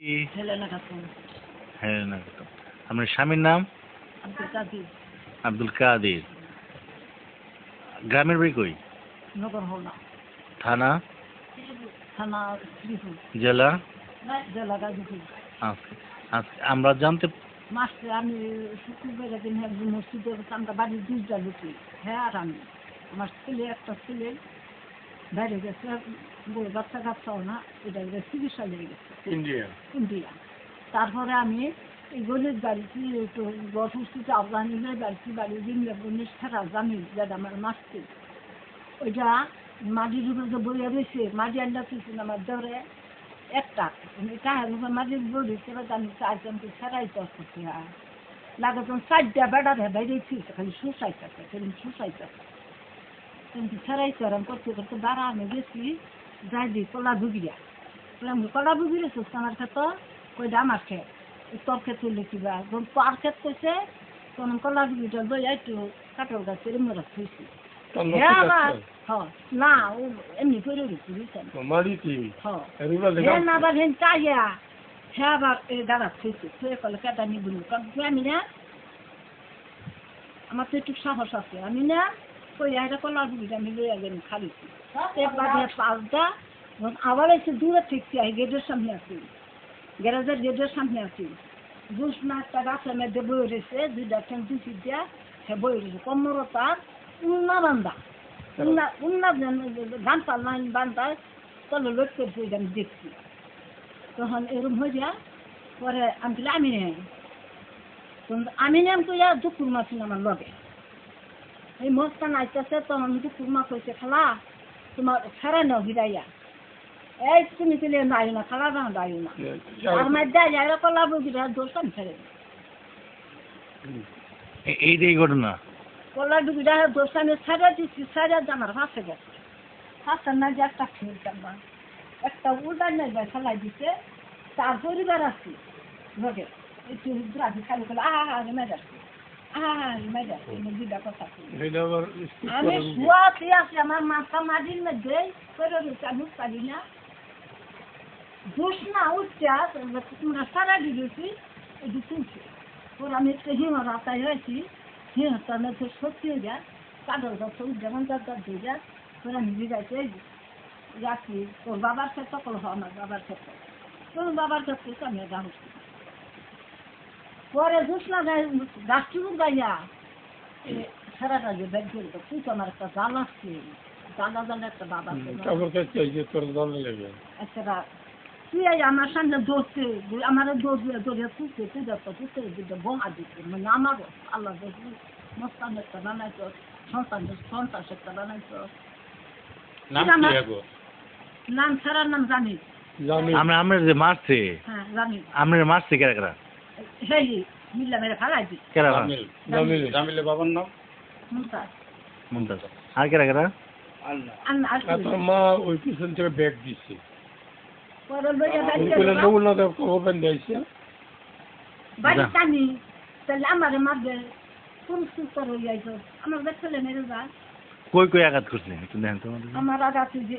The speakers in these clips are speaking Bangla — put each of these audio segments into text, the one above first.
হেলেনা খাতুন। আপনার স্বামীর নাম? আব্দুল কাদির। আব্দুল কাদের। গ্রামের বাড়ি কই? নগর হলা থানা? থানা শ্রীপুর। জেলা? জেলা গাজীপুর। আচ্ছা আচ্ছা আমরা জানতে মাসে আমি শুক্রবার দিন আমরা বাড়ির দুইটা লুকি হ্যাঁ আর আমি। আমার ছেলে একটা ছেলে। বাইরে গেছে বাচ্চা কাচ্চাও না এটা গেছে চিকিৎসা লেগে গেছে। ইন্ডিয়া। ইন্ডিয়া। তারপরে আমি এই গলির বাড়িতে একটু আফগানিদের বাড়িতে বাড়ি দিন উনিশ টাকা জানি যেটা আমার মাসতে ওইটা মাটির উপরে যে বইয়া রয়েছে মাটি আন্ডা তুলছেন আমার ধরে একটা। টাকার উপরে মাটির বই রয়েছে এবার আমি চারজনকে সেরাই করতেছি আর লাগে তখন চারটা বাইরে খালি শুসাইতেছে খালি কিন্তু করতে করতে বারা আমি গেছি যাই দিই কলা আমি কলা ভুগিয়ে রেখেছি আমার ক্ষেত্রে কইটা আমার ক্ষেত লিখিবা যখন তোর ক্ষেত কইছে তখন কলা ভুগিটা লই একটু কাঠল গাছের মরে থুইছি হ্যাঁ আবার হ্যাঁ না ও এমনি করে রয়েছি বুঝছেন না আবার হেন চাইয়া হ্যাঁ আবার এই দাদা থুইছি থুয়ে কলে কেটা নিবুন কারণ আমি না আমার তো একটু সাহস আছে আমি না কই এটা কলা আমি লইয়া গেলাম খালিছি একবার পাঁচটা যখন আবার এসে দূরে ঠিকছি আই গেটের সামনে আছি। গ্যারেজের গেটের সামনে আছি। দুস না একটা গাছের মধ্যে বই রয়েছে দুইটা ঠ্যাং দুই দিয়া সে বই রয়েছে। কম্মর তার উন্না বান্ধা উন্না উন্না গান পাল লাইন বান্ধায় তলে লোট করছে এটা আমি দেখছি। তখন এরম হয়ে যা পরে আমি আমি নেই আমি নেম তো ইয়া দুপুর মাছ আমার লগে। এই মস্তান আইতেছে তখন দুপুর মা কইছে খালা তোমার ফেরে নাও গিরাইয়া এই তুমি তুলে নাই না খালা দাও দাই না আর মধ্যে যাইরা কলা বুগিরা দোষান ফেরে এ- এইটাই ঘটনা কলা বুগিরা দোষানে ছেড়ে দিচ্ছি ছেড়ে জানার ফাঁসে গেছে ফাঁসে না যে একটা খেলতাম না একটা উদার নেই যায় ফেলাই দিছে তার পরিবার আছে লগে একটু খালি করে আহা আগে মেজাচ্ছি আহা আগে মেজাচ্ছি দুইটা কথা ছিল এটা আবার আমি শুয়াতে আছি আমার মাথা মাটির মধ্যে। করে রয়েছে আমি পারি না। দোষ না উঠছে তোমরা সারা দিয়েছি এটি তুলছে ওর আমি একটা হিম রাতায় হয়েছি সত্যি হয়ে যায় কাদর গাছ যেমন তার দিয়ে যায় ওরা আমি তোর বাবার ক্ষেত্রে কল হয় আমার বাবার ক্ষেত্রে। তোর বাবার ক্ষেত্রে আমি হচ্ছি পরে না গায়ে গাছটুকু গাইয়া। সারাটা যে ব্যাগ ধরে তুই তো আমার একটা জাল আসছে জালা জালা একটা বাবা কাপড় যে তোর দল লেগে একটা তুই এই আমার সামনে দৌড়ছে আমার দৌড় দিয়ে দৌড়ে তুলছে তুই যত তুলছে দিতে বহা দিচ্ছে মানে আমারও আল্লাহ দেখি মস্তান একটা বানাইছ সন্তান সন্তান একটা বানাইছ নাম ছাড়ার নাম জানি জানি আমরা আমরা যে মারছে হ্যাঁ জানি আমরা মারছে কেরা কেরা সেই মিল্লা মেরে ফেলাই দি কেরা জামিল জামিল বাবার নাম? মুমতাজ। মুমতাজ। আর কেরা কেরা? আন আর আসলে তোর মা ওই পিছন থেকে ব্যাগ দিচ্ছে পরে লইয়া উনি বাড়ি কইলেন দেব কবর বেঁধে বাড়ি টানি তাহলে আমার মারবে। কোন সুস্তর যাইছ? আমার ছেলে মেরে যা। কই কই আঘাত করছে? একটু দেখেন তো আমার আগাতে যে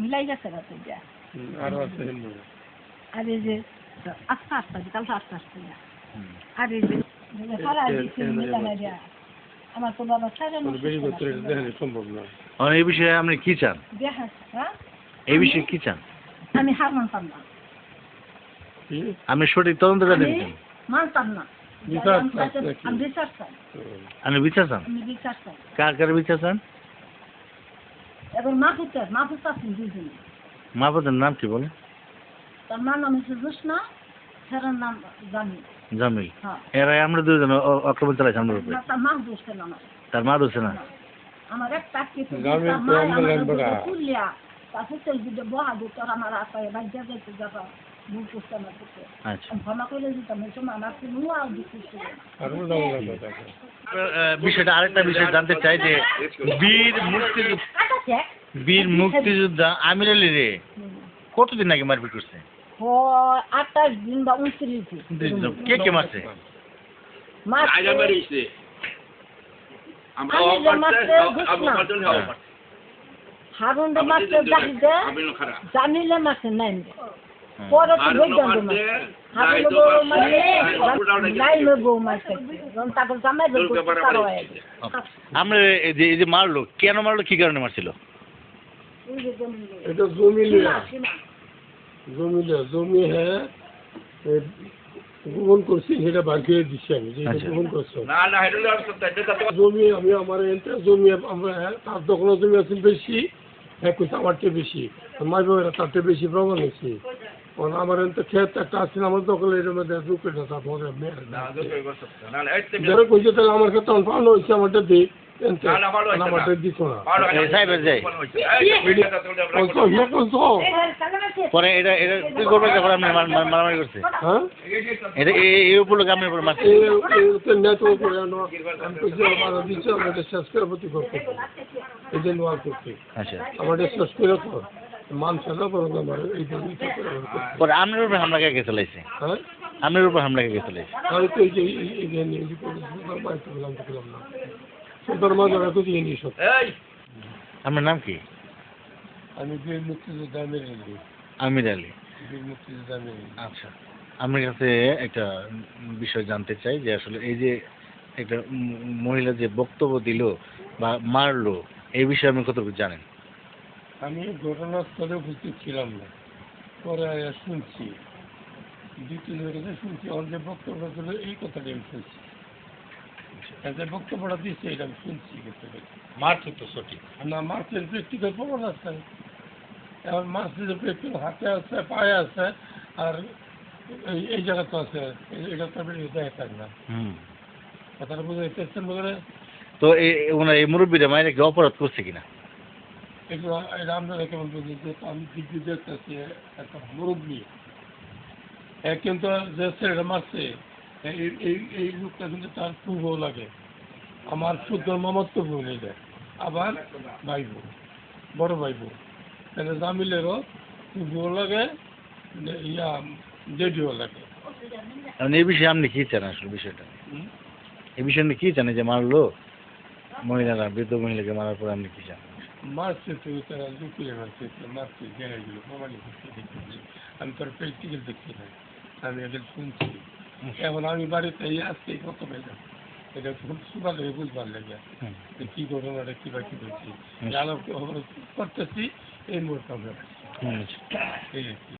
মিলাই গেছে রাতে যা। আর আছে আর এই যে আস্তে আস্তে কালকে আস্তে আস্তে আর এই যে সারা দিচ্ছে মিলা মেরা আমার তো বাবা সারা তোর বেরি করতে দেখেন সম্ভব না এই বিষয়ে আপনি কি চান? এই বিষয়ে কি চান? আমি হার মানতাম না কি সঠিক তদন্ত করে মানতাম না আমি বিচার চান? কার কার বিচার চান? বাবার নাম কি বলে তার মা নাম হচ্ছে জোসনা সেরার নাম জানি জামিল। হ্যাঁ। এরা আমরা দুজন আক্রমণ চালাইছি আমরা উপরে তার মা দোষেন আমার। তার মা ধরছে না? আমার তো জানব না। তুলিয়া তারপর তো যদি বহা দিত আর আমার আপায় বাড়ি যাইতে যাবা ভুল আমার আচ্ছা। ক্ষমা করে দিতাম এই সময় আমার কোনো আর দিচ্ছি ছিল। না। আর উল্টা উল্টা কথা আহ, বিষয়টা আরেকটা বিষয় জানতে চাই যে বীর মুক্তিযুদ্ধ কাটাছে বীর মুক্তিযোদ্ধা আমির আলী রে কতদিন আগে মারপিট করছে? আঠাশ দিন বা উনত্রিশ দিন। কে কে মারছে? মাস আইডা বেরিয়েছে আমরা আমি যে মারতে আবু বুঝলাম। কার্টুন হওয়া হারুন মাসে জাহিদে জামিলে মাসে নাই। পরে বউ বউ তারপর জামাই আমার হয়ে। আমরা এই যে মারলো কেন মারলো কি কারণে মারছিল? এটা জমি জমি জমি হ্যাঁ গ্রহণ করছি সেটা বার করে দিচ্ছি আমি যে আচ্ছা। গ্রহণ করছ। জমি আমি আমার এনতে জমি আমরা তার দখল জমি আছে বেশি এক কইছে আমার চেয়ে বেশি। মাই বাবারা তার চেয়ে বেশি প্রমাণ হয়েছে। কারণ আমার এনতে ক্ষেত একটা আছে আমার দখলে এর মধ্যে ঢুকে না তারপরে কইছে তাহলে আমার ক্ষেত্রে হয়েছে আমারটা দিক হিয়া পরে এটা এটা কি করবে যখন আপনি মারামারি করছে হ্যাঁ এটা এই উপলক্ষে আপনি উপর মারছে আচ্ছা আমাদের শেষ করে তো মান। পরে আপনার উপর হামলা কে চালাইছে হ্যাঁ আপনার উপর হামলা কে চালাইছে আমি আপনার নাম কি? আমি বীর মুক্তিযোদ্ধা মেরে নিই আমির আলী। বীর মুক্তিযোদ্ধা মেরে নিই আচ্ছা। আমার কাছে একটা বিষয় জানতে চাই যে আসলে এই যে একটা মহিলা যে বক্তব্য দিল বা মারলো এই বিষয়ে আপনি কতটুকু জানেন? আমি ঘটনাস্থলে উপস্থিত ছিলাম না। পরে আয়া শুনছি। দ্বিতীয় শুনছি আমার যে বক্তব্য ছিল এই কথাটা আমি শুনছি। আর বক্তব্যটা দিচ্ছে এটা আমি শুনছি মারছে তো সঠিক। না প্রমাণ আছে। এখন হাতে আছে পায়ে আছে আর এই আছে। এটা তো দেখা থাক না। কথাটা বুঝে পেয়েছেন বলে? তো এই ওনার এই মুরব্বীরা মায়ের কি অপরাধ করছে কিনা? এগুলো এটা আপনারা কেমন আমি দিব্যি দেখতেছি একটা মুরব্বী। কিন্তু যে ছেলেটা মারছে এই এই এই লোকটা কিন্তু তার পূর্ব লাগে। আমার শুদ্ধ মামাত্ম বোন এটা। আবার ভাই বোন বড় ভাই বোন তাহলে জামিলেরও পূর্ব লাগে ইয়া জেডিও লাগে। এই বিষয়ে আপনি কি চান আসলে বিষয়টা? এই বিষয়ে আপনি কি জানেন যে মারলো মহিলারা বৃদ্ধ মহিলাকে মারার পর আপনি কি জান মারছে তো তারা লুকিয়ে মারছে মারছে জায়গাগুলো প্রমাণিত আমি তোর প্র্যাকটিক্যাল দেখছি না। আমি এদের শুনছি। এখন আমি বাড়িতে এই আজকে কত পেলাম এটা খুব সুপার বুঝবার লাগে কি ঘটনাটা কি বা কী হুম। করতেছি এই মুহূর্তে আমরা হুম। এই আর কি।